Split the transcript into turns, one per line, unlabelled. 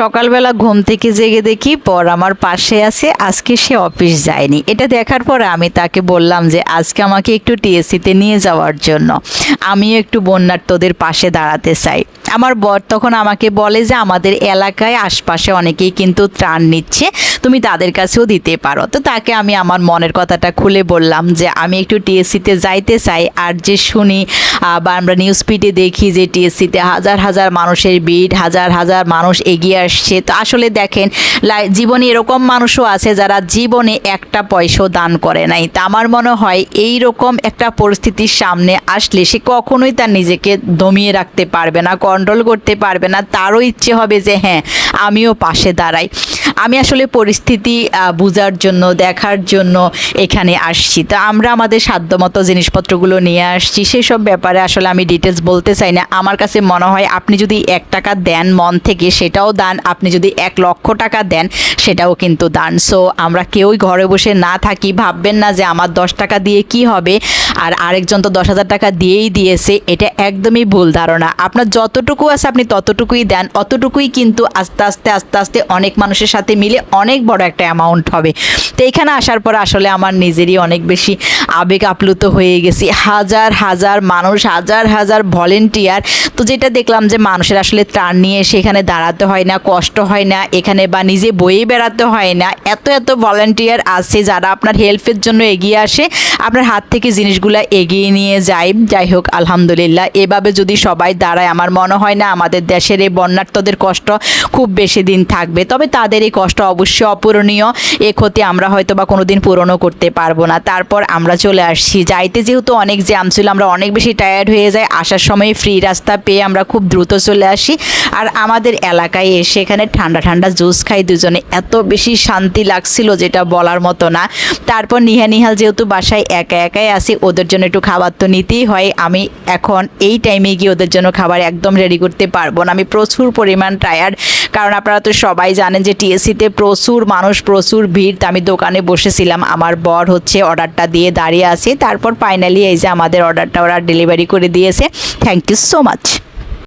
সকালবেলা ঘুম থেকে জেগে দেখি পর আমার পাশে আছে, আজকে সে অফিস যায়নি। এটা দেখার পরে আমি তাকে বললাম যে, আজকে আমাকে একটু টিএসসিতে নিয়ে যাওয়ার জন্য। আমিও একটু বন্যার্থদের পাশে দাঁড়াতে চাই। আমার বর তখন আমাকে বলে যে আমাদের এলাকায় আশপাশে অনেকেই কিন্তু ত্রাণ নিচ্ছে, তুমি তাদের কাছেও দিতে পারো। তো তাকে আমি আমার মনের কথাটা খুলে বললাম যে আমি একটু টিএসসিতে যাইতে চাই, আর যে শুনি বা আমরা নিউজ ফিডে দেখি যে টিএসসিতে হাজার হাজার মানুষের ভিড়, হাজার হাজার মানুষ এগিয়ে আসছে। তো আসলে দেখেন জীবনে এরকম মানুষও আছে যারা জীবনে একটা পয়সাও দান করে নাই। তা আমার মনে হয় এই রকম একটা পরিস্থিতির সামনে আসলে সে কখনোই তার নিজেকে দমিয়ে রাখতে পারবে না। কন্ট্রোল করতে পারবে না, তারও ইচ্ছে হবে যে হ্যাঁ আমিও পাশে দাঁড়াই। আমি আসলে পরিস্থিতি বোঝার জন্য, দেখার জন্য এখানে আসছি। তা আমরা আমাদের সাধ্যমতো জিনিসপত্রগুলো নিয়ে আসছি। সেসব ব্যাপারে আসলে আমি ডিটেলস বলতে চাই না। আমার কাছে মনে হয় আপনি যদি এক টাকা দেন মন থেকে, সেটাও দান। আপনি যদি এক লক্ষ টাকা দেন, সেটাও কিন্তু দান। সো আমরা কেউই ঘরে বসে না থাকি। ভাববেন না যে আমার দশ টাকা দিয়ে কি হবে। আর আরেকজন তো দশ হাজার টাকা দিয়েই দিয়েছে। এটা একদমই ভুল ধারণা। আপনার যতটুকু আছে আপনি ততটুকুই দেন। অতটুকুই কিন্তু আস্তে আস্তে আস্তে আস্তে অনেক মানুষের সাথে মিলে অনেক বড় একটা অ্যামাউন্ট হবে। তো এখানে আসার পর আসলে আমার নিজেরই অনেক বেশি আবেগ আপ্লুত হয়ে গেছি। হাজার হাজার মানুষ, হাজার হাজার ভলেন্টিয়ার তো যেটা দেখলাম যে মানুষের আসলে ত্রাণ নিয়ে সেখানে দাঁড়াতে হয় না, কষ্ট হয় না, এখানে বা নিজে বয়ে বেড়াতে হয় না। এত এত ভলেন্টিয়ার আছে যারা আপনার হেল্পের জন্য এগিয়ে আসে, আপনার হাত থেকে জিনিসগুলো এগিয়ে নিয়ে যায়। যাই হোক, আলহামদুলিল্লাহ। এভাবে যদি সবাই দাঁড়ায়, আমার মনে হয় না আমাদের দেশের এই বন্যার্থদের কষ্ট খুব বেশি দিন থাকবে। তবে তাদের এই কষ্ট অবশ্যই অপূরণীয়। এ ক্ষতি আমরা হয়তো বা কোনো দিন পূরণও করতে পারব না। তারপর আমরা চলে আসছি। যাইতে যেহেতু অনেক জ্যাম ছিল, আমরা অনেক বেশি টায়ার্ড হয়ে যাই। আসার সময় ফ্রি রাস্তা পেয়ে আমরা খুব দ্রুত চলে আসি। আর আমাদের এলাকায় এসে এখানে ঠান্ডা ঠান্ডা জুস খাই দুজনে। এত বেশি শান্তি লাগছিল যেটা বলার মতো না। তারপর নিহা নিহাল যেহেতু বাসায় একা একাই আসি ওদের জন্য একটু খাবার তো নিতেই হয়। আমি এখন এই টাইমে গিয়ে ওদের জন্য খাবার একদম রেডি করতে পারব না। আমি প্রচুর পরিমাণ টায়ার্ড কারণ আপনারা তো সবাই জানেন যে টিএসসিতে প্রচুর মানুষ, প্রচুর ভিড়। আমি দোকানে বসেছিলাম। আমার বর হচ্ছে অর্ডারটা দিয়ে দাঁড়িয়ে আছে। তারপর ফাইনালি এই যে আমাদের অর্ডারটা ওরা ডেলিভারি করে দিয়েছে। Thank you so much